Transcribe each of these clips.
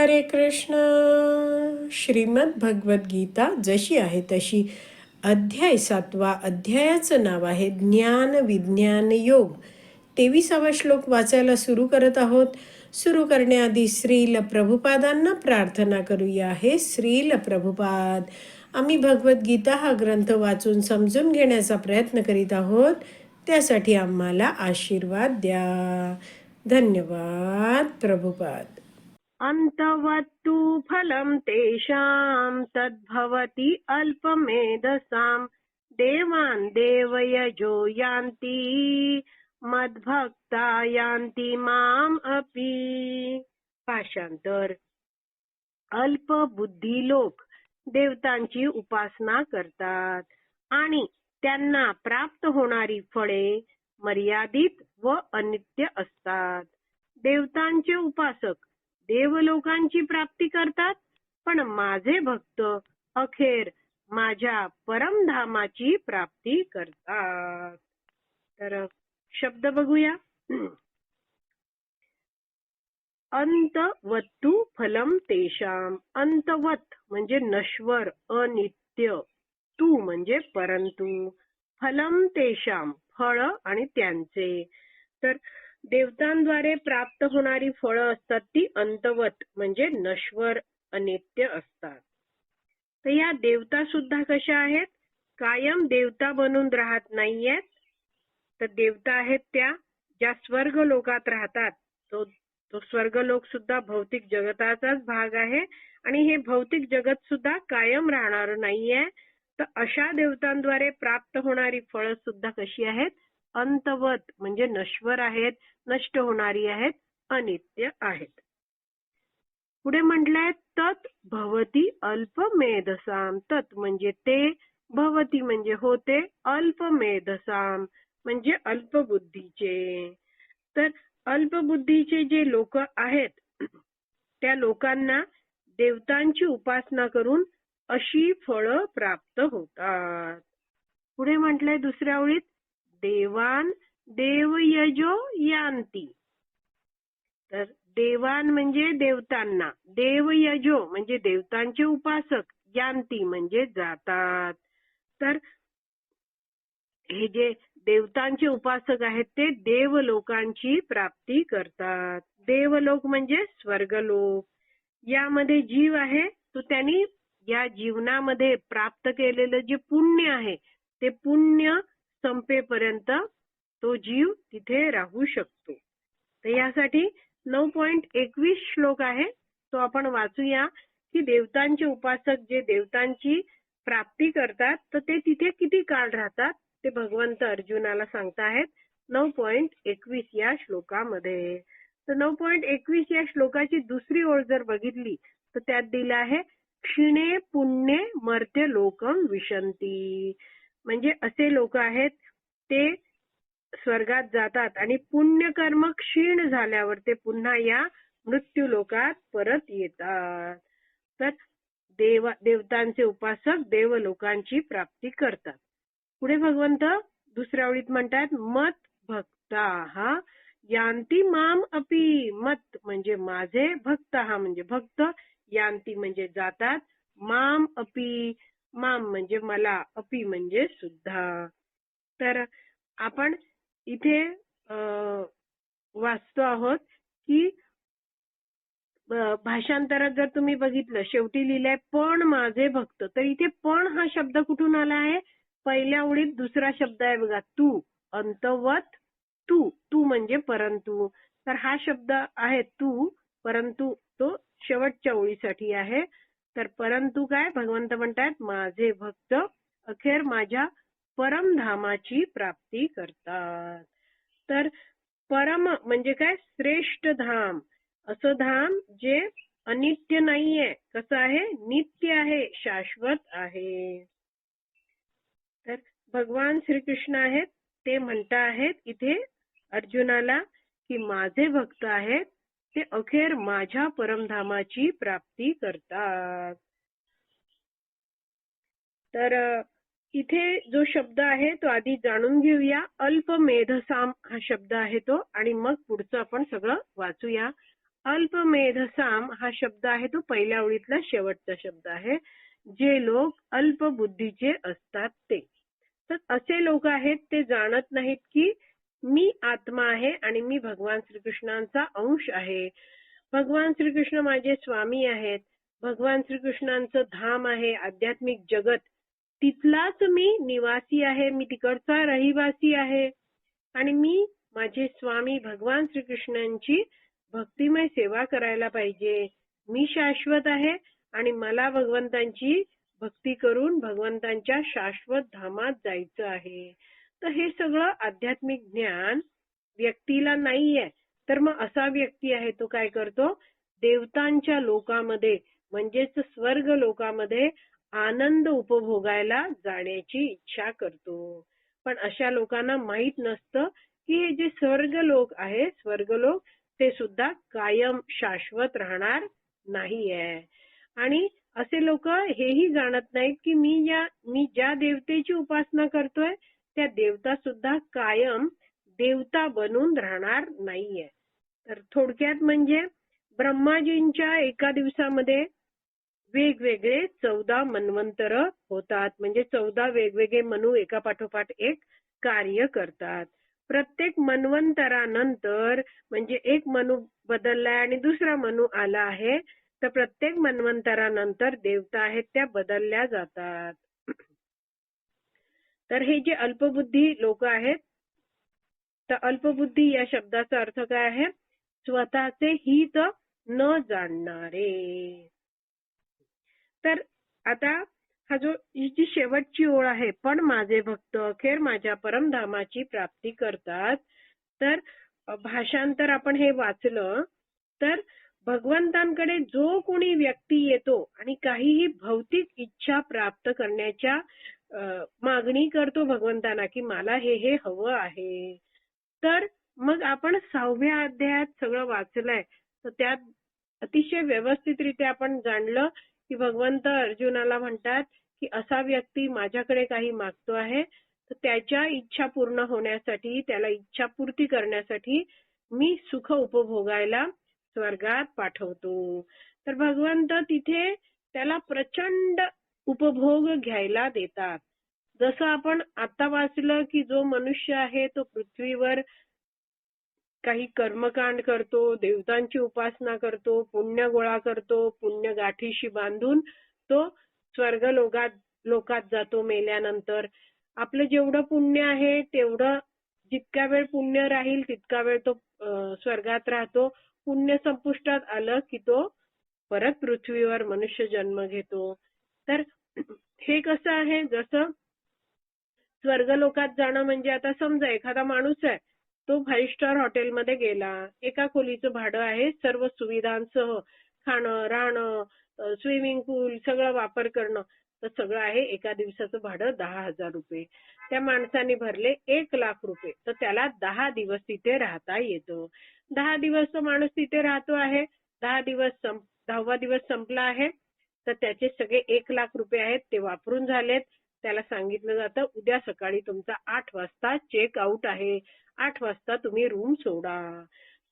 हरे कृष्ण. श्रीमद भगवद्गीता जशी आहे तशी अध्याय सातवा अध्यायाचं नाव आहे ज्ञान विज्ञान योग. तेविसावा श्लोक वाचायला सुरू करत आहोत. सुरू करण्याआधी श्रील प्रभुपादांना प्रार्थना करूया. हे श्रील प्रभुपाद आम्ही भगवद्गीता हा ग्रंथ वाचून समजून घेण्याचा प्रयत्न करीत आहोत. त्यासाठी आम्हाला आशीर्वाद द्या. धन्यवाद प्रभुपाद. अन्तवत्तु फलं तेषां तद्भवति अल्पमेधसां। देवान् देवयजो यान्ति मद्भक्ता यान्ति माम् अपि। भाषांतर। अल्पबुद्धी लोक देवतांची उपासना करतात आणि त्यांना प्राप्त होणारी फळे मर्यादित व अनित्य असतात। देवतांचे उपासक देवलोकांची प्राप्ती करतात पण माझे भक्त अखेर माझ्या परमधामाची प्राप्ती करतात. तर शब्द बघूया. अंतवत्तु फलम तेशाम अंतवत म्हणजे नश्वर अनित्य. तू म्हणजे परंतु. फलम तेशाम फळ आणि त्यांचे. तर देवतांद्वारे प्राप्त होणारी फळं असतात ती अंतवत म्हणजे नश्वर अनित्य असतात. तर या देवता सुद्धा कशा आहेत? कायम देवता बनून राहत नाहीयेत. तर देवता आहेत त्या ज्या स्वर्ग लोकात राहतात. तो तो स्वर्ग लोक सुद्धा भौतिक जगताचाच भाग आहे आणि हे भौतिक जगत सुद्धा कायम राहणार नाहीये. तर अशा देवतांद्वारे प्राप्त होणारी फळं सुद्धा कशी आहेत? अंतवत म्हणजे नश्वर आहेत नष्ट होणारी आहेत अनित्य आहेत. पुढे म्हटलंय तत् भवती अल्पमेधसाम. तत् म्हणजे ते भवती म्हणजे होते अल्पमेधसाम म्हणजे अल्पबुद्धीचे. तर अल्पबुद्धीचे जे लोक आहेत त्या लोकांना देवतांची उपासना करून अशी फळं प्राप्त होतात. पुढे म्हटलंय दुसऱ्या ओळीत देवान देवयजो यांती. तर देवान म्हणजे देवतांना देवयजो म्हणजे देवतांचे उपासक यांती म्हणजे जातात. तर हे जे देवतांचे उपासक आहेत ते देवलोकांची प्राप्ती करतात. देवलोक म्हणजे स्वर्गलोक. यामध्ये जीव आहे तो त्यांनी या जीवनामध्ये प्राप्त केलेलं जे पुण्य आहे ते पुण्य संपेपर्यंत तो जीव तिथे राहू शकतो. तर यासाठी नऊ पॉइंट एकवीस श्लोक आहे. तो आपण वाचूया की देवतांचे उपासक जे देवतांची प्राप्ती करतात तर ते तिथे किती काळ राहतात ते भगवंत अर्जुनाला सांगताहेत. नऊ पॉइंट एकवीस या श्लोकामध्ये. तर नऊ पॉइंट एकवीस या श्लोकाची दुसरी ओळ जर बघितली तर त्यात दिलं आहे क्षीणे पुण्य मर्त्य लोकम विशंती. म्हणजे असे लोक आहेत ते स्वर्गात जातात आणि पुण्यकर्म क्षीण झाल्यावर ते पुन्हा या मृत्यू लोकात परत येतात. तर देव देवतांचे उपासक देवलोकांची प्राप्ती करतात. पुढे भगवंत दुसऱ्या ओळीत म्हणतात मत भक्ता हा यांती माम अपी मत म्हणजे माझे भक्त हा म्हणजे भक्त यांती म्हणजे जातात माम अपी माम म्हणजे मला अपि म्हणजे सुद्धा. तर आपण इथे वाचतो आहोत की भाषांतरात जर तुम्ही बघितलं शेवटी लिहिलंय पण माझे भक्त. तर इथे पण हा शब्द कुठून आला आहे? पहिल्या ओळीत दुसरा शब्द आहे बघा तू. अंतवत तू. तू म्हणजे परंतु. तर हा शब्द आहे तू परंतु तो शेवटच्या ओळीसाठी आहे. तर परंतु काय भगवंत म्हणतात माझे भक्त अखेर माझ्या परमधामाची प्राप्ती करतात. तर परम म्हणजे काय? श्रेष्ठ धाम. असं धाम जे अनित्य नाहीये. कसं आहे? नित्य आहे शाश्वत आहे. तर भगवान श्रीकृष्ण आहेत ते म्हणता आहेत इथे अर्जुनाला की माझे भक्त आहेत ते अखेर माझ्या परमधामाची प्राप्ती करतात. तर इथे जो शब्द आहे तो आधी जाणून घेऊया. अल्प मेधसाम हा शब्द आहे तो आणि मग पुढचं आपण सगळं वाचूया. अल्पमेधसाम हा शब्द आहे तो पहिल्या ओळीतला शेवटचा शब्द आहे. जे लोक अल्प बुद्धीचे असतात ते. तर असे लोक आहेत ते जाणत नाहीत की मी आत्मा आहे आणि मी भगवान श्रीकृष्णांचा अंश आहे. भगवान श्रीकृष्ण माझे स्वामी आहेत. भगवान श्रीकृष्णांचं धाम आहे आध्यात्मिक जगत. तिथलाच मी निवासी आहे मी तिकडचा रहिवासी आहे. आणि मी माझे स्वामी भगवान श्रीकृष्णांची भक्तिमय सेवा करायला पाहिजे. मी शाश्वत आहे आणि मला भगवंतांची भक्ती करून भगवंतांच्या शाश्वत धामात जायचं आहे. तर हे सगळं आध्यात्मिक ज्ञान व्यक्तीला नाहीये. तर मग असा व्यक्ती आहे तो काय करतो? देवतांच्या लोकामध्ये म्हणजेच स्वर्ग लोकामध्ये आनंद उपभोगायला जाण्याची इच्छा करतो. पण अशा लोकांना माहीत नसतं की हे जे स्वर्ग लोक आहे स्वर्ग लोक ते सुद्धा कायम शाश्वत राहणार नाहीये. आणि असे लोक हेही जाणत नाहीत की मी या मी ज्या देवतेची उपासना करतोय त्या देवता सुद्धा कायम देवता बनून राहणार नाहीये. तर थोडक्यात म्हणजे ब्रह्माजींच्या एका दिवसामध्ये वेगवेगळे चौदा मन्वंतर होतात. म्हणजे चौदा वेगवेगळे मनू एका पाठोपाठ एक कार्य करतात. प्रत्येक मन्वंतरानंतर म्हणजे एक मनू बदललाय आणि दुसरा मनू आला आहे. तर प्रत्येक मन्वंतरानंतर देवता आहेत त्या बदलल्या जातात. तर हे जे अल्पबुद्धी लोक आहेत तर अल्पबुद्धी या शब्दाचा अर्थ काय आहे? स्वतःचे हित न जाणणारे. तर आता हा जो जी शेवटची ओळ आहे पण माझे भक्त अखेर माझ्या परमधामाची प्राप्ती करतात. तर भाषांतर आपण हे वाचलं तर भगवंतांकडे जो कोणी व्यक्ती येतो आणि काहीही भौतिक इच्छा प्राप्त करण्याच्या मागणी करतो भगवंतांना की मला हे हे हवं आहे. तर मग आपण सहाव्या अध्यायात सगळं वाचलंय. तर त्यात अतिशय व्यवस्थितरित्या आपण जाणलं की भगवंत अर्जुनाला म्हणतात की असा व्यक्ती माझ्याकडे काही मागतो आहे. तर त्याच्या इच्छा पूर्ण होण्यासाठी त्याला इच्छा पूर्ती करण्यासाठी मी सुख उपभोगायला स्वर्गात पाठवतो. तर भगवंत तिथे त्याला प्रचंड उपभोग घ्यायला देतात. जसं आपण आता वाचलं की जो मनुष्य आहे तो पृथ्वीवर काही कर्मकांड करतो देवतांची उपासना करतो पुण्य गोळा करतो पुण्य गाठीशी बांधून तो स्वर्ग लोकात लोकात जातो मेल्यानंतर. आपलं जेवढं पुण्य आहे तेवढं जितका वेळ पुण्य राहील तितका वेळ तो स्वर्गात राहतो. पुण्य संपुष्टात आलं की तो परत पृथ्वीवर मनुष्य जन्म घेतो. तर हे कसं आहे? जसं स्वर्ग लोकात जाणं म्हणजे आता समजा एखादा माणूस आहे तो फाईव्ह स्टार हॉटेलमध्ये गेला एका खोलीचं भाडं आहे सर्व सुविधांसह खाणं राहणं स्विमिंग पूल सगळं वापर करणं तर सगळं आहे एका दिवसाचं भाडं दहा हजार रुपये. त्या माणसाने भरले एक लाख रुपये. तर त्याला दहा दिवस तिथे राहता येतं. दहा दिवस तो माणूस तिथे राहतो आहे दहा दिवस संप दहावा दिवस संपला आहे तर त्याचे सगळे एक लाख रुपये आहेत ते वापरून झालेत. त्याला सांगितलं जातं उद्या सकाळी तुमचा आठ वाजता चेक आउट आहे. आठ वाजता तुम्ही रूम सोडा.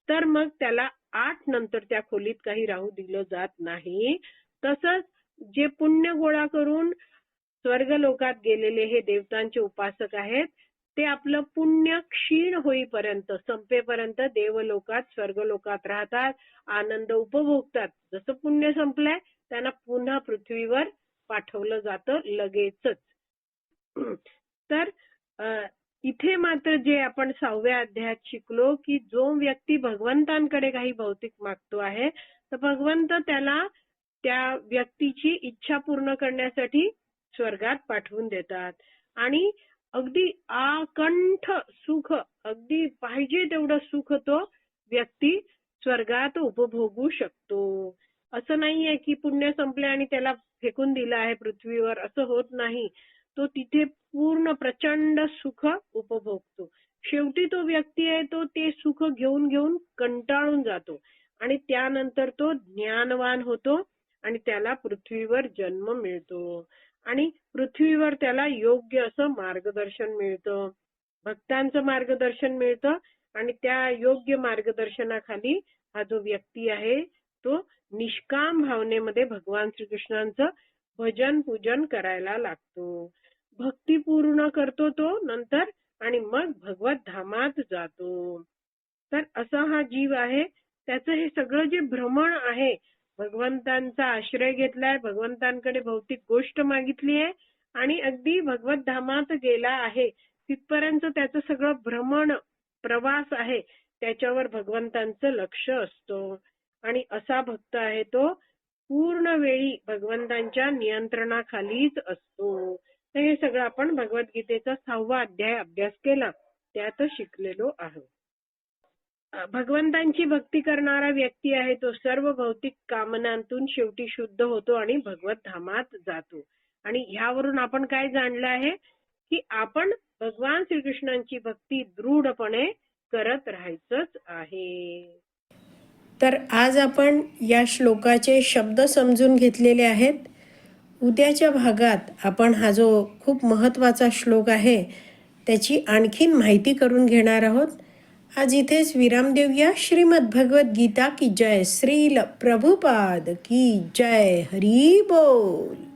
तर मग त्याला आठ नंतर त्या खोलीत काही राहू दिलं जात नाही. तसंच जे पुण्य गोळा करून स्वर्ग लोकात गेलेले हे देवतांचे उपासक आहेत ते आपलं पुण्य क्षीण होईपर्यंत संपेपर्यंत देवलोकात स्वर्गलोकात राहतात आनंद उपभोगतात. जसं पुण्य संपलंय त्यांना पुन्हा पृथ्वीवर पाठवलं जातं लगेचच. तर इथे मात्र जे आपण सहाव्या अध्यायात शिकलो की जो व्यक्ती भगवंतांकडे काही भौतिक मागतो आहे तर भगवंत त्याला त्या व्यक्तीची इच्छा पूर्ण करण्यासाठी स्वर्गात पाठवून देतात. आणि अगदी आकंठ सुख अगदी पाहिजे तेवढं सुख तो व्यक्ती स्वर्गात उपभोगू शकतो. असं नाहीये की पुण्य संपले आणि त्याला फेकून दिलं आहे पृथ्वीवर असं होत नाही. तो तिथे पूर्ण प्रचंड सुख उपभोगतो. शेवटी तो व्यक्ती आहे तो ते सुख घेऊन घेऊन कंटाळून जातो. आणि त्यानंतर तो ज्ञानवान होतो आणि त्याला पृथ्वीवर जन्म मिळतो. आणि पृथ्वीवर त्याला योग्य असं मार्गदर्शन मिळतं. भक्तांचं मार्गदर्शन मिळतं आणि त्या योग्य मार्गदर्शनाखाली हा जो व्यक्ती आहे तो निष्काम भावनेमध्ये भगवान श्रीकृष्णांचं भजन पूजन करायला लागतो. भक्ती पूर्ण करतो तो नंतर आणि मग भगवत धामात जातो. तर असा हा जीव आहे. त्याचं हे सगळं जे भ्रमण आहे भगवंतांचा आश्रय घेतलाय भगवंतांकडे भौतिक गोष्ट मागितली आहे आणि अगदी भगवत धामात गेला आहे तिथपर्यंत त्याचं सगळं भ्रमण प्रवास आहे त्याच्यावर भगवंतांचं लक्ष असतो. आणि असा भक्त आहे तो पूर्ण वेळी भगवंतांच्या नियंत्रणाखालीच असतो. तर हे सगळं आपण भगवद्गीतेचा सहावा अध्याय अभ्यास केला. त्यात शिकलेलो आहोत. भगवंतांची भक्ती करणारा व्यक्ती आहे तो सर्व भौतिक कामनांतून शेवटी शुद्ध होतो आणि भगवत धामात जातो. आणि ह्यावरून आपण काय जाणलं आहे? की आपण भगवान श्रीकृष्णांची भक्ती दृढपणे करत राहायचंच आहे. तर आज आपण या श्लोकाचे शब्द समजून घेतलेले आहेत. उद्याच्या भागात आपण हा जो खूप महत्त्वाचा श्लोक आहे त्याची आणखीन माहिती करून घेणार आहोत. आज इथेच विराम देऊया. श्रीमद भगवत गीता की जय. श्रील प्रभुपाद की जय. हरी बोल.